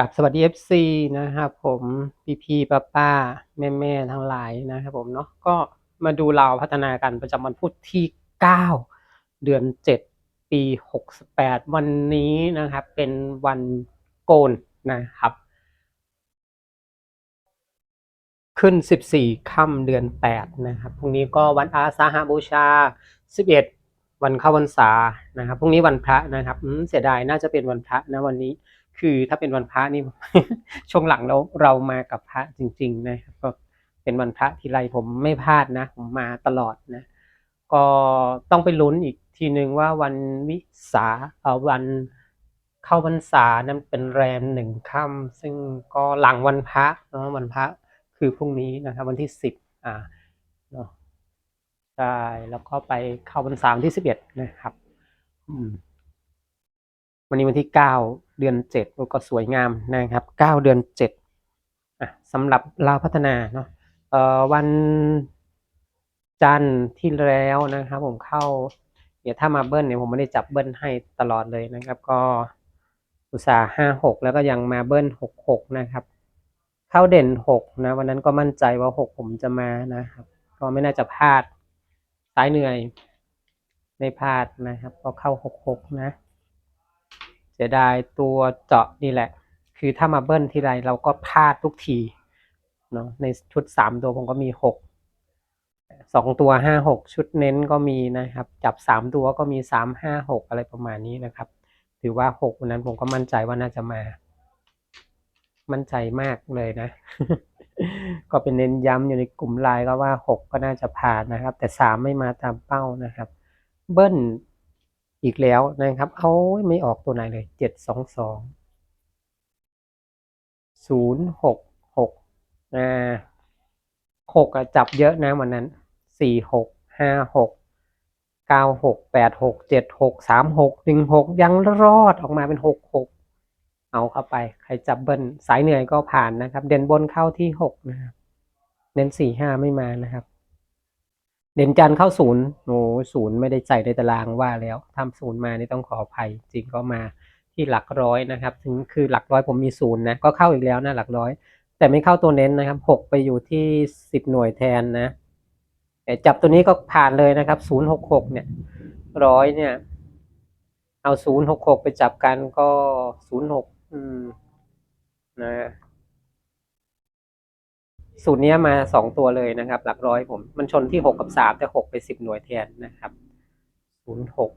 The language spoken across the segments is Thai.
กลับสวัสดี FC นะครับผมพี่พี่ป้าป้าแม่แม่ๆทั้งหลายนะครับผมเนาะก็มาดูเราพัฒนาการประจำวันพุธที่ 9 เดือน 7 ปี 68 วันนี้นะครับ เป็นวันโกนนะครับ ขึ้น 14 ค่ำเดือน 8 นะครับพรุ่งนี้ก็วันอาสาหาบูชา 11 วันเข้าวันษานะครับพรุ่งนี้วันพระนะครับเสียดายน่าจะเป็นวันพระนะวันนี้ คือถ้าเป็นวันพระนี่ ช่วงหลังเราเรามากับพระจริง ๆ นะครับก็เป็นวันพระทีไรผมไม่พลาดนะ ผมมาตลอดนะ ก็ต้องไปลุ้นอีกทีหนึ่งว่าวันวิสาเอ่อวันเข้าพรรษานั้นเป็นแรมหนึ่งค่ำซึ่งก็หลังวันพระเนาะวันพระคือพรุ่งนี้นะครับ วันที่สิบอ่าเนาะใช่แล้วก็ไปเข้าพรรษาวันที่สิบเอ็ดนะครับ อืม วันนี้วันที่เก้าเดือนเจ็ดก็สวยงามนะครับเก้าเดือนเจ็ดอะสำหรับลาวพัฒนาเนาะเอ่อวันจันทร์ที่แล้วนะครับผมเข้าเดี๋ยวถ้ามาเบิ้ลเนี่ยผมไม่ได้จับเบิ้ลให้ตลอดเลยนะครับ ก็อุตสาห์ห้าหกแล้วก็ยังมาเบิ้ลหกหกนะครับ เข้าเด่นหกนะวันนั้นก็มั่นใจว่าหกผมจะมานะครับ ก็ไม่น่าจะพลาดสายเหนื่อยไม่พลาดนะครับ ก็เข้าหกหกนะ สียดายตัวเจาะนี่แหละ คือถ้ามาเบิ้ลทีไรเราก็พลาดทุกทีเนาะในชุดสามตัวผมก็มีหกสองตัวห้าหกชุดเน้นก็มีนะครับ จับสามตัวก็มีสามห้าหกอะไรประมาณนี้นะครับ ถือว่าหกวันนั้นผมก็มั่นใจว่าน่าจะมา มั่นใจมากเลยนะ ก็เป็นเน้นย้ำอยู่ในกลุ่มไลน์ก็ว่าหกก็น่าจะผ่านนะครับ แต่สามไม่มาตามเป้านะครับ เบิ้ล อีกแล้วนะครับ เอาไม่ออกตัวไหนเลยเจ็ดสองสองศูนย์หกหกอ่าหกจับเยอะนะวันนั้นสี่หกห้าหกเก้าหกแปดหกเจ็ดหกสามหกหนึ่งหกยังรอดออกมาเป็นหกหกเอาเข้าไป ใครจับเบิ้ลสายเหนื่อยก็ผ่านนะครับ เด่นบนเข้าที่หกนะครับ เน้นสี่ห้าไม่มานะครับ เด่นจันเข้าศูนย์โอ้ศูนย์ไม่ได้ใส่ในตารางว่าแล้วทำศูนย์มานี่ต้องขออภัย จริงก็มาที่หลักร้อยนะครับ ถึงคือหลักร้อยผมมีศูนย์นะก็เข้าอีกแล้วนะหลักร้อย แต่ไม่เข้าตัวเน้นนะครับหกไปอยู่ที่สิบหน่วยแทนนะแต่จับตัวนี้ก็ผ่านเลยนะครับศูนย์หกหกเนี่ยร้อยเนี่ย เอาศูนย์หกหกไปจับกันก็ศูนย์หกอืมนะ สูตรนี้มาสองตัวเลยนะครับ หลักร้อยผม มันชนที่หกกับสามแต่หกไปสิบหน่วยแทนนะครับศูนย์หก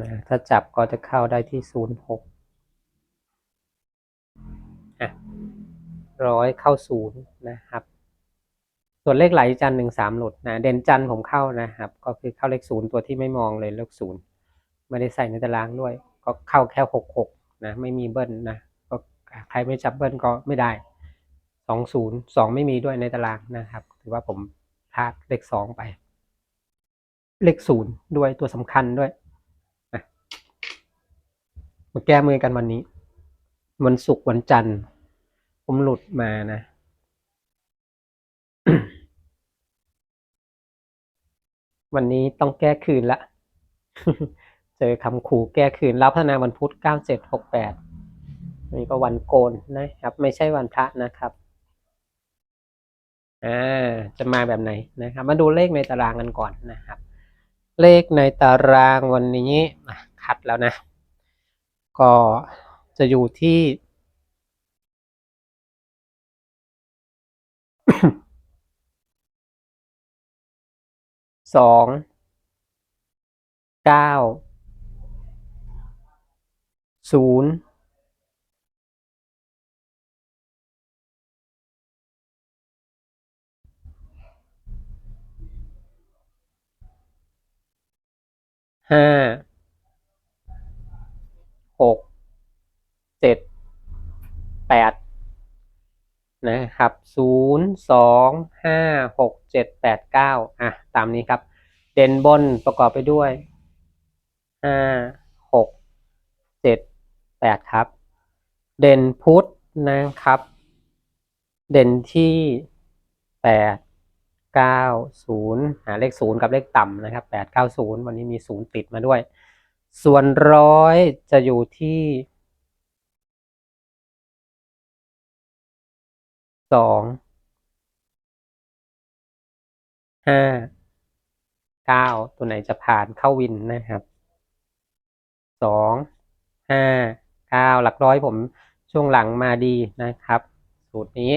นะถ้าจับก็จะเข้าได้ที่ศูนย์หกอะร้อยเข้าศูนย์นะครับ ส่วนเลขไหลจันหนึ่งสามหลุดนะ เด่นจันผมเข้านะครับ ก็คือเข้าเลขศูนย์ตัวที่ไม่มองเลยเลขศูนย์ไม่ได้ใส่ในตารางด้วย ก็เข้าแค่หกหกนะไม่มีเบิ้ลนะก็ใครไม่จับเบิ้ลก็ไม่ได้สองศูนย์สองไม่มีด้วยในตารางนะครับ ถือว่าผมพลาดเลขสองไป เลขศูนย์ด้วยตัวสำคัญด้วยนะมาแก้มือกันวันนี้ วันศุกร์วันจันทร์ ผมหลุดมานะวันนี้ต้องแก้คืนละ เจอคำขู่แก้คืนรับพัฒนาวันพุธเก้าเจ็ดหกแปดนี่ก็วันโกนนะครับ ไม่ใช่วันพระนะครับอ่าจะมาแบบไหนนะครับ มาดูเลขในตารางกันก่อนนะครับ เลขในตารางวันนี้คัดแล้วนะ ก็จะอยู่ที่สองเก้า ศูนย์ห้าหกเจ็ดแปดนะครับศูนย์สองห้าหกเจ็ดแปดเก้าอะ ตามนี้ครับ เด่นบนประกอบไปด้วยห้าหกเจ็ด แปดครับ เด่นพุธนะครับ เด่นที่แปดเก้าศูนย์หาเลขศูนย์กับเลขต่ำนะครับแปดเก้าศูนย์วันนี้มีศูนย์ติดมาด้วย ส่วนร้อยจะอยู่ที่สองห้าเก้าตัวไหนจะผ่านเข้าวินนะครับสอ ก้าหลักร้อยผมช่วงหลังมาดีนะครับ สูตรนี้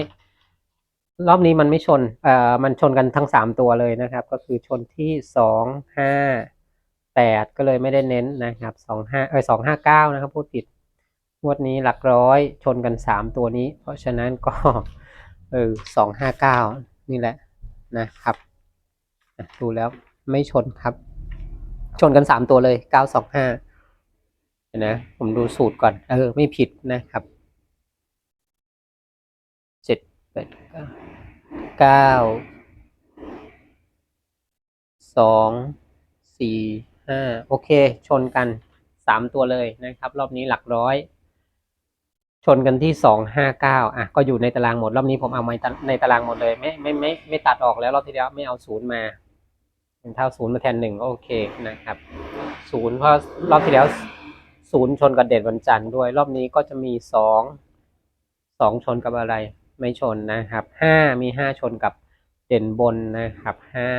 รอบนี้มันไม่ชนเอ่อมันชนกันทั้งสามตัวเลยนะครับ ก็คือชนที่สองห้าแปดก็เลยไม่ได้เน้นนะครับสองห้าเออสองห้าเก้านะครับพูดผิดงวดนี้หลักร้อยชนกันสามตัวนี้ เพราะฉะนั้นก็เออสองห้าเก้านี่แหละนะครับดูแล้วไม่ชนครับ ชนกันสามตัวเลยเก้าสองห้า นะ ผมดูสูตรก่อน เออ ไม่ผิดนะครับเจ็ดแปดเก้าสองสี่ห้าโอเค ชนกันสามตัวเลยนะครับ รอบนี้หลักร้อย ชนกันที่สองห้าเก้าอะ ก็อยู่ในตารางหมด รอบนี้ผมเอามาในตารางหมดเลย ไม่ไม่ไม่ไม่ตัดออกแล้วรอบที่แล้วไม่เอาศูนย์มาเป็นเท่าศูนย์มาแทนหนึ่งโอเคนะครับศูนย์เพราะรอบที่แล้ว ศูนย์ชนกับเด่นวันจันทร์ด้วย รอบนี้ก็จะมีสองสองชนกับอะไร ไม่ชนนะครับห้ามีห้าชนกับเด่นบนนะครับห้า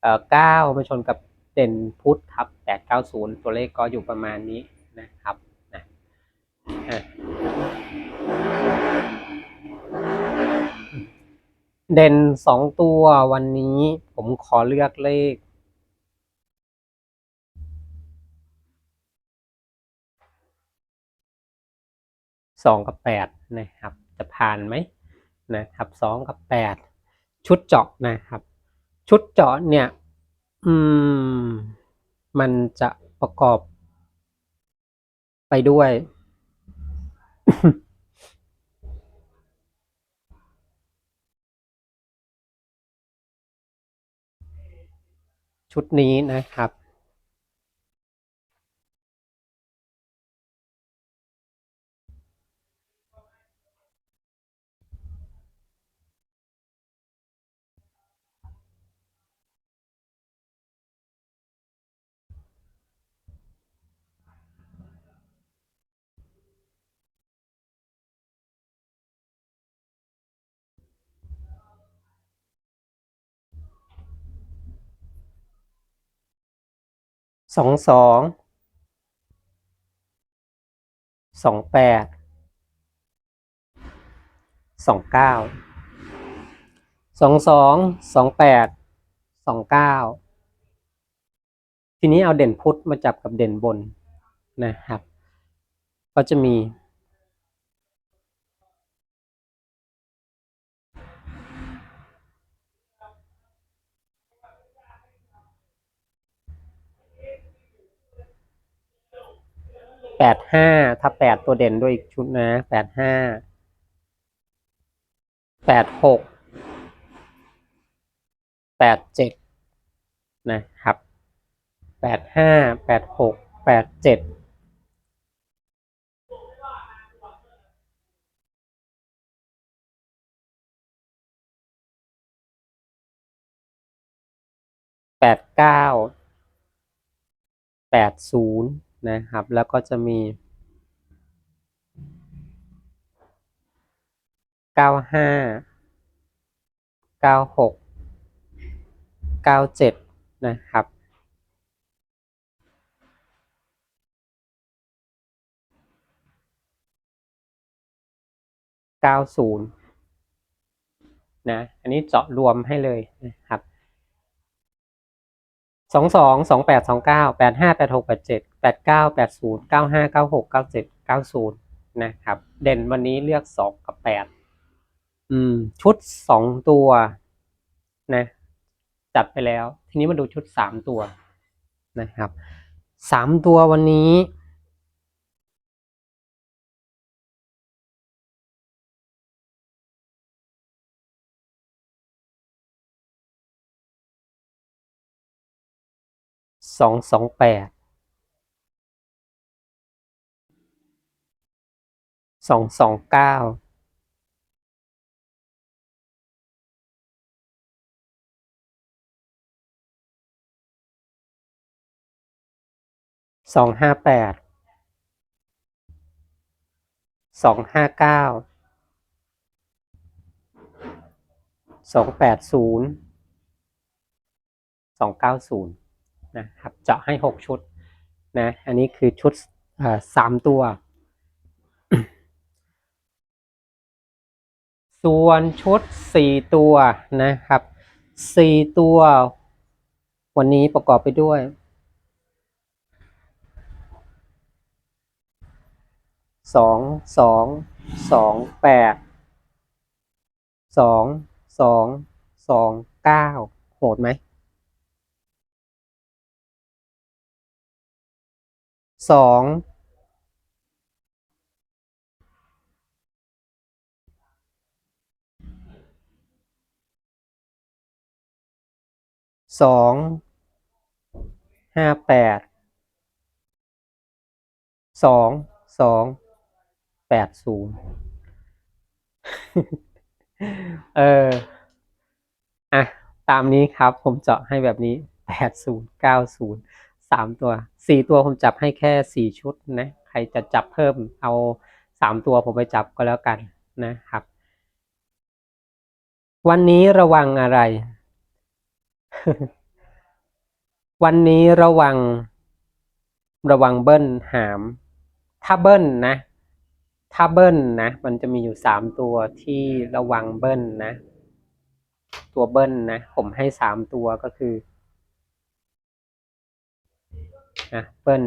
เอ่อเก้ามาชนกับเด่นพุทธครับแปดเก้าศูนย์ตัวเลขก็อยู่ประมาณนี้นะครับนะอะเด่นสองตัววันนี้ผมขอเลือกเลข สองกับแปดนะครับ จะผ่านไหมนะครับสองกับแปดชุดเจาะนะครับ ชุดเจาะเนี่ย อืม มันจะประกอบ ไปด้วย ชุดนี้นะครับ สองสองสองแปดสองเก้าสองสองสองแปดสองเก้าทีนี้เอาเด่นพุทธมาจับกับเด่นบนนะครับ ก็จะมี แปดห้าถ้าแปดตัวเด่นด้วยอีกชุดนะแปดห้าแปดหกแปดเจ็ดนะครับแปดห้าแปดหกแปดเจ็ดแปดเก้าแปดศูนย์ นะครับ แล้วก็จะมีเก้าห้าเก้าหกเก้าเจ็ดนะครับเก้าศูนย์นะ อันนี้เจาะรวมให้เลยนะครับ สองสองสองแปดสองเก้าแปดห้าแปดหกแปดเจ็ดแปดเก้าแปดศูนย์เก้าห้าเก้าหกเก้าเจ็ดเก้าศูนย์นะครับ เด่นวันนี้เลือกสองกับแปดอืม ชุดสองตัวนะ จัดไปแล้ว ทีนี้มาดูชุดสามตัวนะครับสามตัววันนี้ สองสองแปดสองสองเก้าสองห้าแปดสองห้าเก้าสองแปดศูนย์สองเก้าศูนย์ นะครับเจาะให้หกชุดนะอันนี้คือชุดสามตัว ส่วนชุดสี่ตัวนะครับสี่ตัว วันนี้ประกอบไปด้วยสองสองสองแปดสองสองสองเก้าโหดไหม สองสองห้าแปดสองสองแปดศูนย์เอออะตามนี้ครับผมเจาะให้แบบนี้แปดศูนย์เก้าศูนย์ สามตัวสี่ตัวผมจับให้แค่สี่ชุดนะใครจะจับเพิ่มเอาสามตัวผมไปจับก็แล้วกันนะครับ วันนี้ระวังอะไร วันนี้ระวัง ระวังเบิ้ลหาม ถ้าเบิ้ลนะ ถ้าเบิ้ลนะ มันจะมีอยู่สามตัวที่ระวังเบิ้ลนะ ตัวเบิ้ลนะ ผมให้สามตัวก็คือ นะเบิ้ล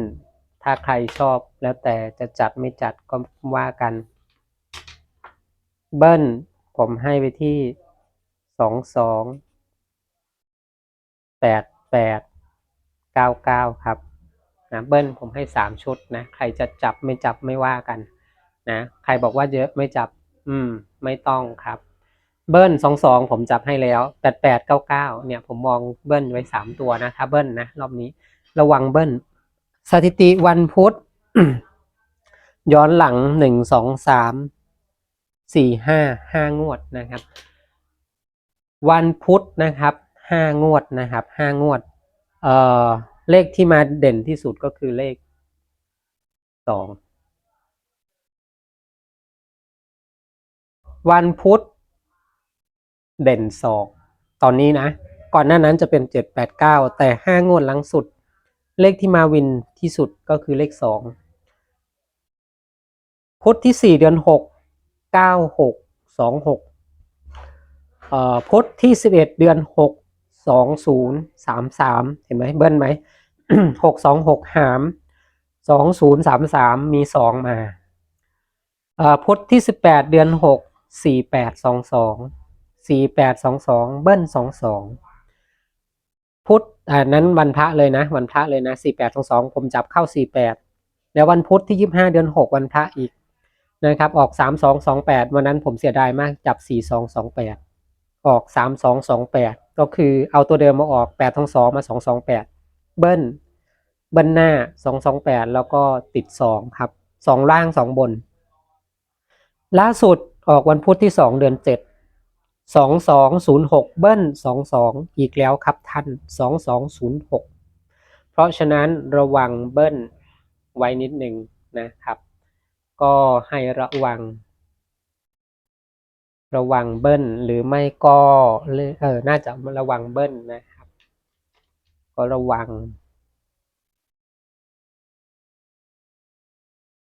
ถ้าใครชอบแล้วแต่จะจัดไม่จัดก็ว่ากัน เบิ้ลผมให้ไปที่สองสองแปดแปดเก้าเก้าครับนะเบิ้ลผมให้สามชุดนะใครจะจับไม่จับไม่ว่ากันนะใครบอกว่าเยอะไม่จับ อืม ไม่ต้องครับ เบิ้ลสองสองผมจับให้แล้วแปดแปดเก้าเก้าเนี่ย ผมมองเบิ้ลไว้สามตัวนะถ้าเบิ้ลนะรอบนี้ระวังเบิ้ล สถิติวันพุธ ย้อนหลังหนึ่งสองสามสี่ห้าห้างวดนะครับ วันพุธนะครับห้างวดนะครับห้างวด เอ่อเลขที่มาเด่นที่สุดก็คือเลขสองวันพุธเด่นสองตอนนี้นะ ก่อนหน้านั้นจะเป็นเจ็ดแปดเก้าแต่ห้างวดหลังสุด เลขที่มาวินที่สุดก็คือเลขสองพุธที่สี่เดือนหกเก้าหกสองหกพุธที่สิบเอ็ดเดือนหกสองศูนย์สามสามเห็นไหมเบิ้ลไหมหกสองหกหามสองศูนย์สามสามมีสองมาพุธที่สิบแปดเดือนหกสี่แปดสองสองสี่แปดสองสองเบิ้ลสองสอง อ่านั้นวันพระเลยนะ วันพระเลยนะสี่แปดสองสองผมจับเข้าสี่แปดแล้ววันพุธที่ยี่ห้าเดือนหกวันพระอีกนะครับ ออกสามสองสองแปดวันนั้นผมเสียดายมากจับสี่สองสองแปดออกสามสองสองแปดก็คือเอาตัวเดิมมาออกแปดทั้งสองมาสองสองแปดเบิ้ลเบิ้ลหน้าสองสองแปดแล้วก็ติดสองครับสองล่างสองบน ล่าสุดออกวันพุธที่สองเดือนเจ็ด สองสองศูนย์หกเบิ้ลสองสองอีกแล้วครับท่านสองสองศูนย์หกเพราะฉะนั้นระวังเบิ้ลไว้นิดหนึ่งนะครับ ก็ให้ระวัง ระวังเบิ้ลหรือไม่ก็เออน่าจะระวังเบิ้ลนะครับ ก็ระวัง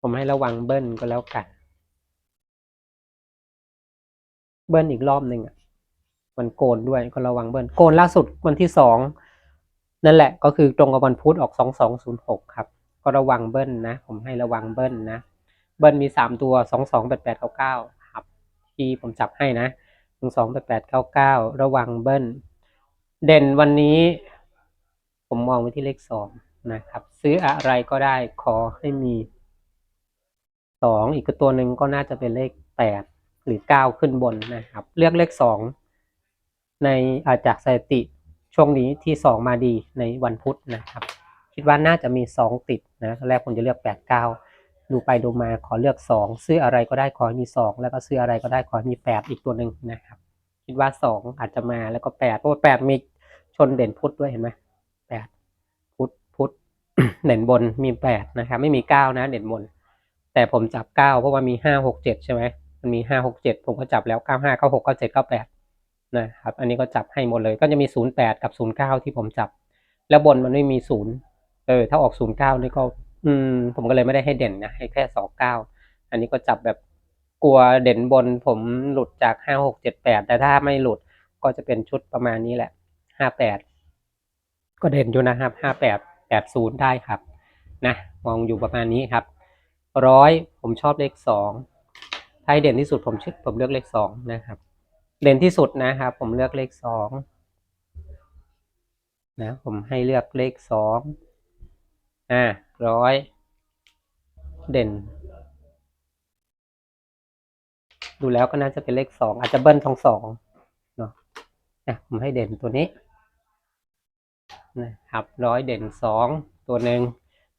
ผมให้ระวังเบิ้ลก็แล้วกัน เบิ้ลอีกรอบหนึ่งอะมันโกนด้วยก็ระวังเบิ้ลโกนล่าสุดวันที่สองนั่นแหละก็คือตรงกับวันพุธออกสองสองศูนย์หกครับ ก็ระวังเบิ้ลนะ ผมให้ระวังเบิ้ลนะ เบิ้ลมีสามตัวสองสองแปดแปดเก้าเก้าครับที่ผมจับให้นะหนึ่งสองแปดแปดเก้าเก้าระวังเบิ้ลเด่นวันนี้ ผมมองไปที่เลขสองนะครับ ซื้ออะไรก็ได้ขอให้มีสองอีกตัวหนึ่งก็น่าจะเป็นเลขแปด หรือเก้าขึ้นบนนะครับ เลือกเลขสองในอาจากสถิติช่วงนี้ที่สองมาดีในวันพุธนะครับ คิดว่าน่าจะมีสองติดนะแรกผมจะเลือกแปดเก้าดูไปดูมาขอเลือกสองซื้ออะไรก็ได้ขอมีสองแล้วก็ซื้ออะไรก็ได้ขอมีแปดอีกตัวหนึ่งนะครับ คิดว่าสองอาจจะมาแล้วก็แปดเพราะว่าแปดมีชนเด่นพุธด้วยเห็นไหมแปดพุธพุธเด่นบนมีแปดนะครับ ไม่มีเก้านะ เด่นบน แต่ผมจับเก้าเพราะว่ามีห้าหกเจ็ดใช่ไหม มันมีห้าหกเจ็ดผมก็จับแล้วเก้าห้าเก้าหกเก้าเจ็ดเก้าแปดนะครับ อันนี้ก็จับให้หมดเลย ก็จะมีศูนย์แปดกับศูนย์เก้าที่ผมจับ แล้วบนมันไม่มีศูนย์เออ ถ้าออกศูนย์เก้านี่ก็ อืม ผมก็เลยไม่ได้ให้เด่นนะให้แค่สองเก้าอันนี้ก็จับแบบกลัวเด่นบนผมหลุดจากห้าหกเจ็ดแปดแต่ถ้าไม่หลุดก็จะเป็นชุดประมาณนี้แหละห้าแปดก็เด่นอยู่นะครับห้าแปดแปดศูนย์ได้ครับ นะ มองอยู่ประมาณนี้ครับร้อยผมชอบเลขสอง ถ้าให้เด่นที่สุดผมชอผมเลือกเลขสองนะครับ เด่นที่สุดนะครับ ผมเลือกเลขสองนะผมให้เลือกเลขสองอ่าร้อยเด่น ดูแล้วก็น่าจะเป็นเลขสองอาจจะเบิ้ลทองสองเนาะนะผมให้เด่นตัวนี้นะครับร้อยเด่นสองตัวหนึ่ง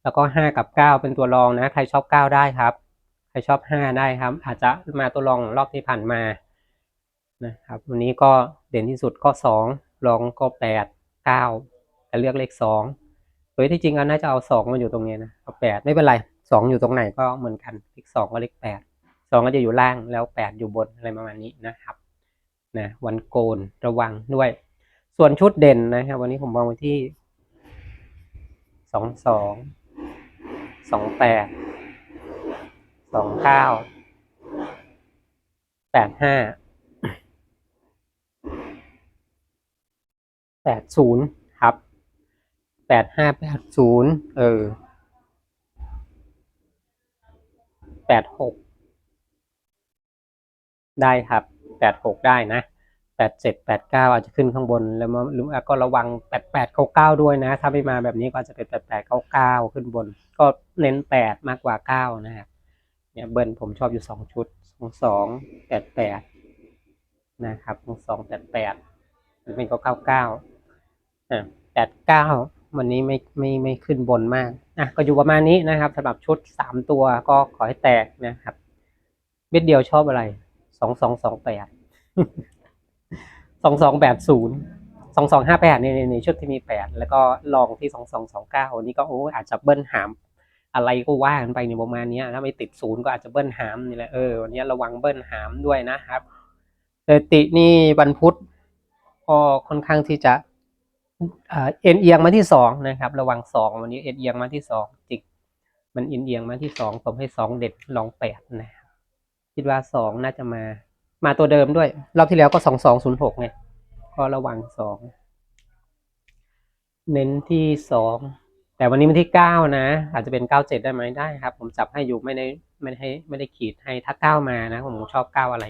แล้วก็ห้ากับเก้าเป็นตัวรองนะ ใครชอบเก้าได้ครับ ครชอบห้าได้ครับ อาจจะมาตัวรองรอบที่ผ่านมานะครับวันนี้ก็เด่นที่สุดก็สองรองก็แปดเก้าแต่เลือกเลขสองโดยที่จริงอันน่าจะเอาสองมาอยู่ตรงนี้นะเอาแปดไม่เป็นไรสองอยู่ตรงไหนก็เหมือนกันเลขสองก็เลขแปดสองก็จะอยู่ล่างแล้วแปดอยู่บนอะไรประมาณนี้นะครับนะวันโกนระวังด้วย ส่วนชุดเด่นนะครับ วันนี้ผมมองไว้ที่สองสองสองแปด สองเก้าแปดห้าแปดศูนย์ครับแปดห้าแปดศูนย์เออแปดหกได้ครับแปดหกได้นะแปดเจ็ดแปดเก้าอาจจะขึ้นข้างบนแล้วมาหรือก็ระวังแปดแปดเก้าเก้าด้วยนะ ถ้าไม่มาแบบนี้ก็จะเป็นแปดแปดเก้าเก้าขึ้นบน ก็เน้นแปดมากกว่าเก้านะครับ เนี่ยเบิร์นผมชอบอยู่สองชุดสองสองแปดแปดนะครับสองสองแปดแปดหรือไม่ก็เก้าเก้าอ่าแปดเก้าวันนี้ไม่ไม่ไม่ขึ้นบนมากอะก็อยู่ประมาณนี้นะครับสำหรับชุดสามตัวก็ขอให้แตกนะครับเม็ดเดียวชอบอะไรสองสองสองแปดสองสองแปดศูนย์สองสองห้าแปดในในชุดที่มีแปดแล้วก็ลองที่สองสองสองเก้านี่ก็โอ้อาจจะเบิ้ลหาม อะไรก็ว่ากันไปในประมาณนี้ถ้าไม่ติดศูนย์ก็อาจจะเบิ้ลหามนี่แหละเออวันนี้ระวังเบิ้ลหามด้วยนะครับสถิตินี่วันพุธก็ค่อนข้างที่จะเอ็นเอียงมาที่สองนะครับ ระวังสองวันนี้เอ็นเอียงมาที่สองจิก มันเอ็นเอียงมาที่สองผมให้สองเด็ดลองแปดนะครับคิดว่าสองน่าจะมามาตัวเดิมด้วย รอบที่แล้วก็สองสองศูนย์หกไงก็ระวังสองเน้นที่สอง แต่วันนี้มันที่เก้านะ อาจจะเป็นเก้าเจ็ดได้ไหมได้ครับ ผมจับให้อยู่ไม่ได้ไม่ให้ไม่ได้ขีดให้ถ้าเก้ามานะ ผมชอบเก้าอะไร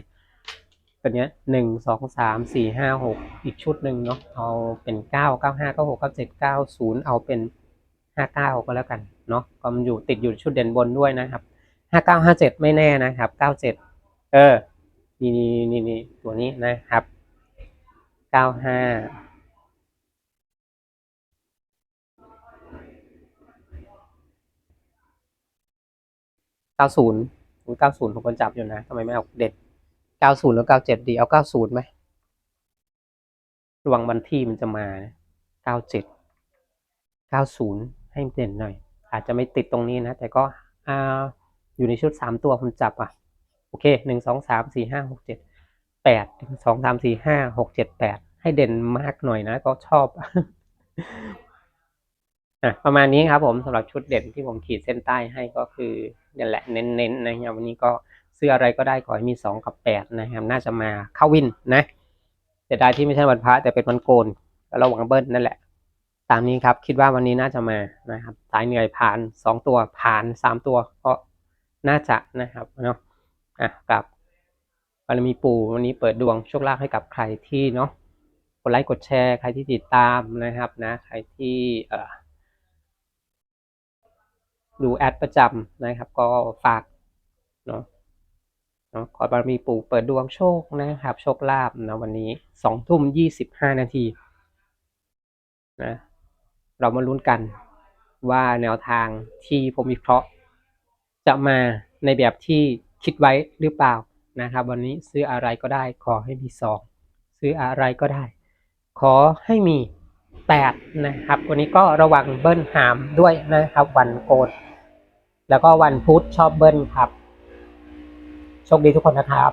ตัวเนี้ยหนึ่งสองสามสี่ห้าหกอีกชุดหนึ่งเนาะเอาเป็นเก้าเก้าห้าเก้าหกเก้าเจ็ดเก้าศูนย์เอาเป็นห้าเก้าก็แล้วกันเนาะก็มันอยู่ติดอยู่ชุดเด่นบนด้วยนะครับห้าเก้าห้าเจ็ดไม่แน่นะครับเก้าเจ็ดเออนี่นี่นี่นี่ตัวนี้นะครับเก้าห้า เก้าศูนย์เก้าศูนย์ผมก็จับอยู่นะทำไมไม่เอาเด็ดเก้าศูนย์แล้วเก้าเจ็ดดีเอาเก้าศูนย์ไหมระวังวันที่มันจะมาเก้าเจ็ดเก้าศูนย์ให้เด่นหน่อย อาจจะไม่ติดตรงนี้นะ แต่ก็อ่าอยู่ในชุดสามตัวผมจับอะ โอเคหนึ่งสองสามสี่ห้าหกเจ็ดแปดหนึ่งสองสามสี่ห้าหกเจ็ดแปดให้เด่นมากหน่อยนะ ก็ชอบอะประมาณนี้ครับผมสำหรับชุดเด่นที่ผมขีดเส้นใต้ให้ก็คือ นี่แหละเน้นๆนะครับวันนี้ก็ซื้ออะไรก็ได้ขอให้มีสองกับแปดนะครับน่าจะมาเข้าวินนะแต่ได้ที่ไม่ใช่วันพระแต่เป็นวันโกนก็ระวังเบิ้ลนั่นแหละ ตามนี้ครับคิดว่าวันนี้น่าจะมานะครับสายเหนื่อยผ่านสองตัวผ่านสามตัวก็น่าจะนะครับเนาะอะกับบารมีปู่วันนี้เปิดดวงโชคลาภให้กับใครที่เนาะกดไลค์กดแชร์ใครที่ติดตามนะครับนะใครที่เอ่อ ดูแอดประจำนะครับ ก็ฝากเนาะเนาะขอบารมีปู่เปิดดวงโชคนะครับ โชคลาภนะวันนี้สองทุ่มยี่สิบห้านาทีนะเรามาลุ้นกันว่าแนวทางที่ผมวิเคราะห์ จะมาในแบบที่คิดไว้หรือเปล่านะครับ วันนี้ซื้ออะไรก็ได้ขอให้มีสองซื้ออะไรก็ได้ ขอให้มีแปดนะครับ วันนี้ก็ระวังเบิ้ลหามด้วยนะครับ วันโกน แล้วก็วันพุธชอบเบิ้ลครับ โชคดีทุกคนนะครับ